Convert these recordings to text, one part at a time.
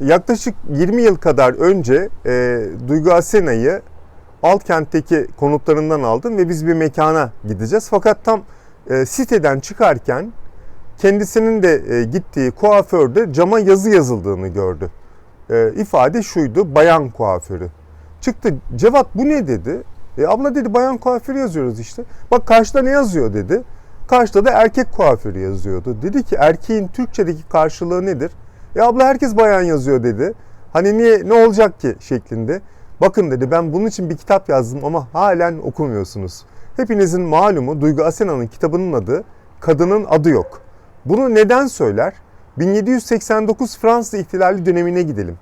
Yaklaşık 20 yıl kadar önce e, Duygu Asena'yı Altkent'teki konutlarından aldım ve biz bir mekana gideceğiz. Fakat tam e, siteden çıkarken kendisinin de e, gittiği kuaförde cama yazı yazıldığını gördü. E, ifade şuydu, bayan kuaförü. Çıktı, Cevat bu ne dedi. E, abla dedi bayan kuaförü yazıyoruz işte. Bak karşıda ne yazıyor dedi. Karşıda da erkek kuaförü yazıyordu. Dedi ki erkeğin Türkçedeki karşılığı nedir? E abla herkes bayan yazıyor dedi. Hani niye ne olacak ki şeklinde. Bakın dedi ben bunun için bir kitap yazdım ama halen okumuyorsunuz. Hepinizin malumu Duygu Asena'nın kitabının adı Kadının Adı Yok. Bunu neden söyler? 1789 Fransız ihtilali dönemine gidelim.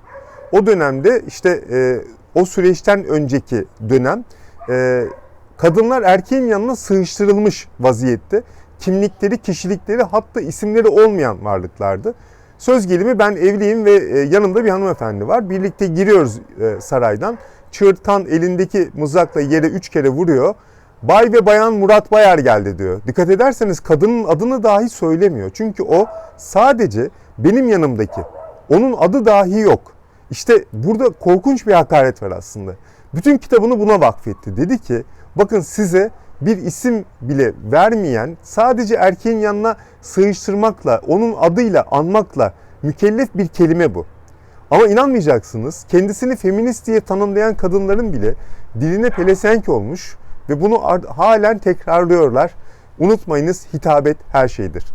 O dönemde işte e, o süreçten önceki dönem e, kadınlar erkeğin yanına sığıştırılmış vaziyette. Kimlikleri, kişilikleri hatta isimleri olmayan varlıklardı. Söz gelimi ben evliyim ve e, yanımda bir hanımefendi var. Birlikte giriyoruz e, saraydan. Çığırtkan elindeki mızrakla yere üç kere vuruyor. Bay ve bayan Murat Bayar geldi diyor. Dikkat ederseniz kadının adını dahi söylemiyor. Çünkü o sadece benim yanımdaki. Onun adı dahi yok. İşte burada korkunç bir hakaret var aslında. Bütün kitabını buna vakfetti. Dedi ki bakın size bir isim bile vermeyen sadece erkeğin yanına sığıştırmakla, onun adıyla anmakla mükellef bir kelime bu. Ama inanmayacaksınız kendisini feminist diye tanımlayan kadınların bile diline pelesenk olmuş ve bunu halen tekrarlıyorlar. Unutmayınız hitabet her şeydir.